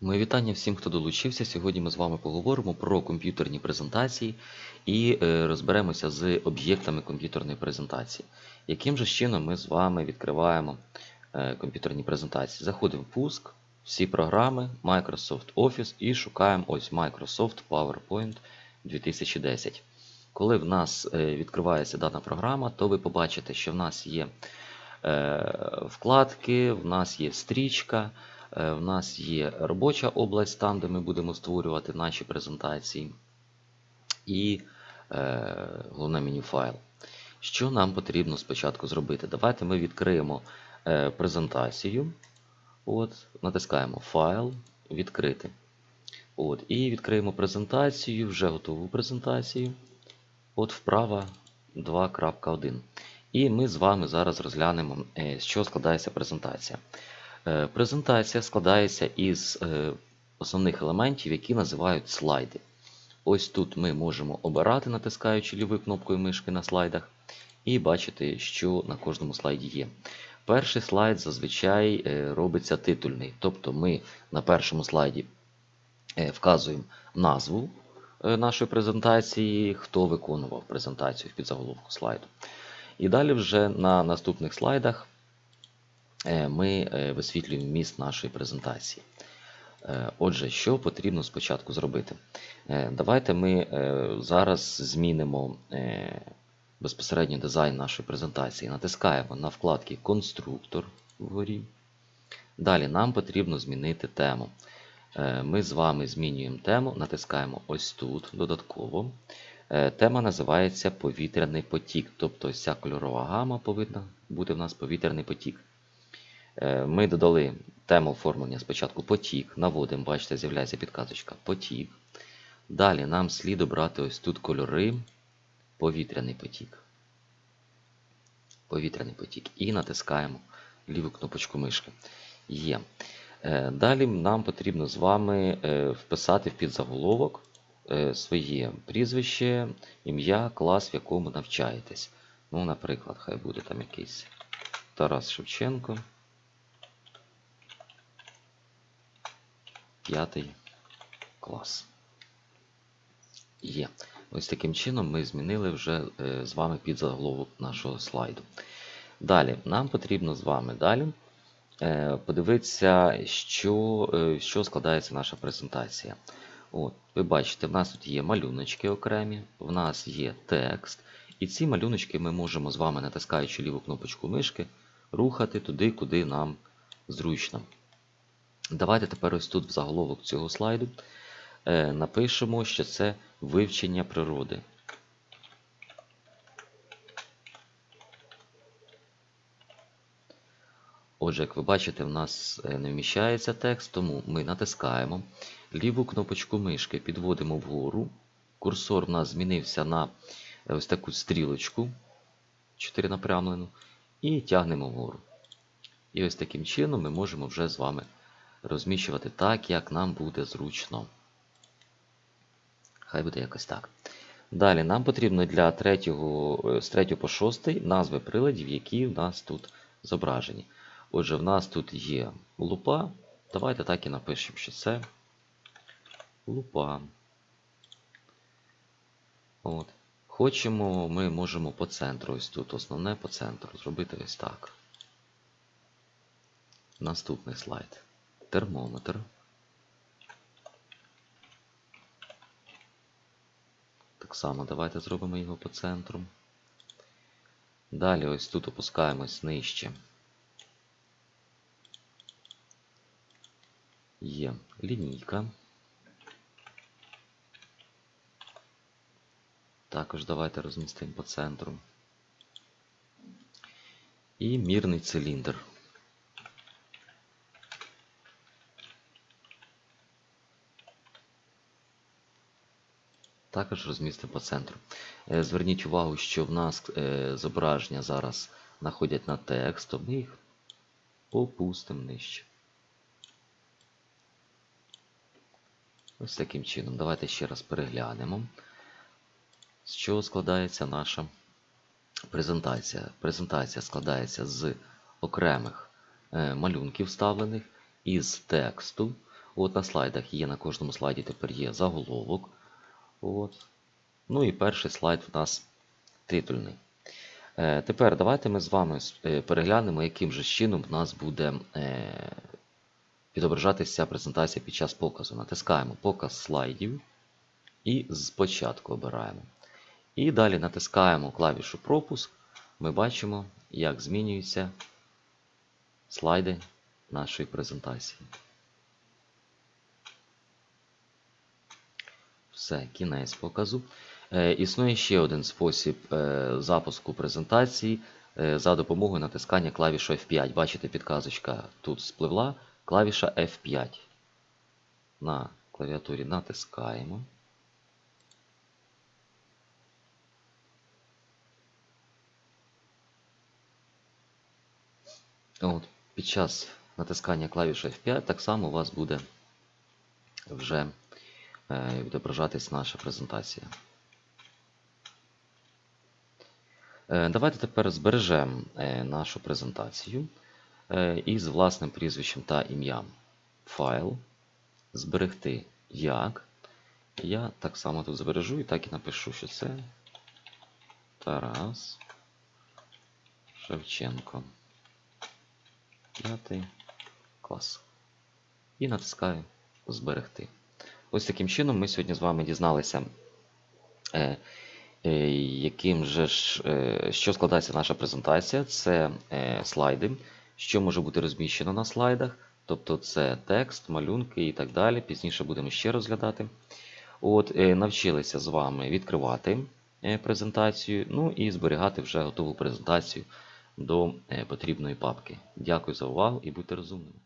Мої вітання всім, хто долучився. Сьогодні ми з вами поговоримо про комп'ютерні презентації і е, розберемося з об'єктами комп'ютерної презентації. Яким же чином ми з вами відкриваємо е, комп'ютерні презентації? Заходимо в пуск, всі програми, Microsoft Office і шукаємо ось Microsoft PowerPoint 2010. Коли в нас е, відкривається дана програма, то ви побачите, що в нас є вкладки, в нас є стрічка. Е, В нас є робоча область, там, де ми будемо створювати наші презентації, і е, головне меню файл. Що нам потрібно спочатку зробити? Давайте ми відкриємо е, презентацію. От, Натискаємо Файл, відкрити. От, І відкриємо презентацію, вже готову презентацію. От вправа 2.1. І ми з вами зараз розглянемо, е, з складається презентація. Е, Презентація складається із е, основних елементів, які називають слайди. Ось тут ми можемо обирати, натискаючи лівою кнопкою мишки на слайдах, і бачити, що на кожному слайді є. Перший слайд зазвичай е, робиться титульний, тобто ми на першому слайді вказуємо назву нашої презентації, хто виконував презентацію в підзаголовку слайду. І далі вже на наступних слайдах ми е, висвітлюємо міст нашої презентації. Е, Отже, що потрібно спочатку зробити? Е, Давайте ми е, зараз змінимо е, безпосередньо дизайн нашої презентації. Натискаємо на вкладки Конструктор вгорі. Далі нам потрібно змінити тему. Е, Ми з вами змінюємо тему, натискаємо ось тут додатково. Е, Тема називається Повітряний потік. Тобто ця кольорова гама повинна бути в нас повітряний потік. Е, Ми додали тему оформлення спочатку потік, наводимо, бачите, з'являється підказочка потік. Далі нам слід обрати ось тут кольори повітряний потік. Повітряний потік. І натискаємо ліву кнопочку мишки. Є. Е, Далі нам потрібно з вами е, вписати в підзаголовок своє прізвище, ім'я, клас, в якому навчаєтесь. Ну, наприклад, хай буде там якийсь Тарас Шевченко. П'ятий клас. Є. Ось таким чином ми змінили вже е, з вами підзаголовок нашого слайду. Далі, нам потрібно з вами далі е, подивитися, що, е, що складається наша презентація. От, Ви бачите, в нас тут є малюночки окремі, в нас є текст. І ці малюночки ми можемо з вами, натискаючи ліву кнопочку мишки, рухати туди, куди нам зручно. Давайте тепер ось тут в заголовок цього слайду е, напишемо, що це вивчення природи. Отже, як ви бачите, в нас е, не вміщається текст, тому ми натискаємо ліву кнопочку мишки, підводимо вгору. Курсор в нас змінився на е, ось таку стрілочку 4 напрямлену, і тягнемо вгору. І ось таким чином ми можемо вже з вами розміщувати так, як нам буде зручно. Хай буде якось так. Далі нам потрібно для 3, з 3 по 6 назви приладів, які в нас тут зображені. Отже, в нас тут є лупа. Давайте так і напишемо, що це лупа. От. Хочемо, ми можемо по центру, ось тут основне по центру, зробити ось так. Наступний слайд. Термометр. Так само давайте зробимо його по центру. Далі ось тут опускаємось нижче. Є лінійка. Також давайте розмістимо по центру. І мірний циліндр. Також розмістимо по центру. Е, Зверніть увагу, що в нас е, зображення зараз знаходять на текст, то ми їх опустимо нижче. Ось таким чином. Давайте ще раз переглянемо, з чого складається наша презентація. Презентація складається з окремих е, малюнків вставлених, із тексту. От на слайдах є, на кожному слайді тепер є заголовок. От. Ну і перший слайд в нас титульний. Е, Тепер давайте ми з вами е, переглянемо, яким же чином в нас буде е, відображатися презентація під час показу. Натискаємо показ слайдів і спочатку обираємо. І далі натискаємо клавішу пропуск. Ми бачимо, як змінюються слайди нашої презентації. Все, кінець показу. Е, Існує ще один спосіб е, запуску презентації е, за допомогою натискання клавіші F5. Бачите, підказочка тут спливла. Клавіша F5. На клавіатурі натискаємо. От, Під час натискання клавіші F5 так само у вас буде вже відображатись наша презентація. Е, Давайте тепер збережемо е, нашу презентацію е, із власним прізвищем та ім'ям. Файл. Зберегти як. Я так само тут збережу і так і напишу, що це Тарас Шевченко. П'ятий клас. І натискаю Зберегти. Ось таким чином ми сьогодні з вами дізналися, е, е, яким же ж, е, що складається наша презентація. Це слайди, що може бути розміщено на слайдах. Тобто це текст, малюнки і так далі. Пізніше будемо ще розглядати. От, Навчилися з вами відкривати презентацію, ну і зберігати вже готову презентацію до потрібної папки. Дякую за увагу і будьте розумними.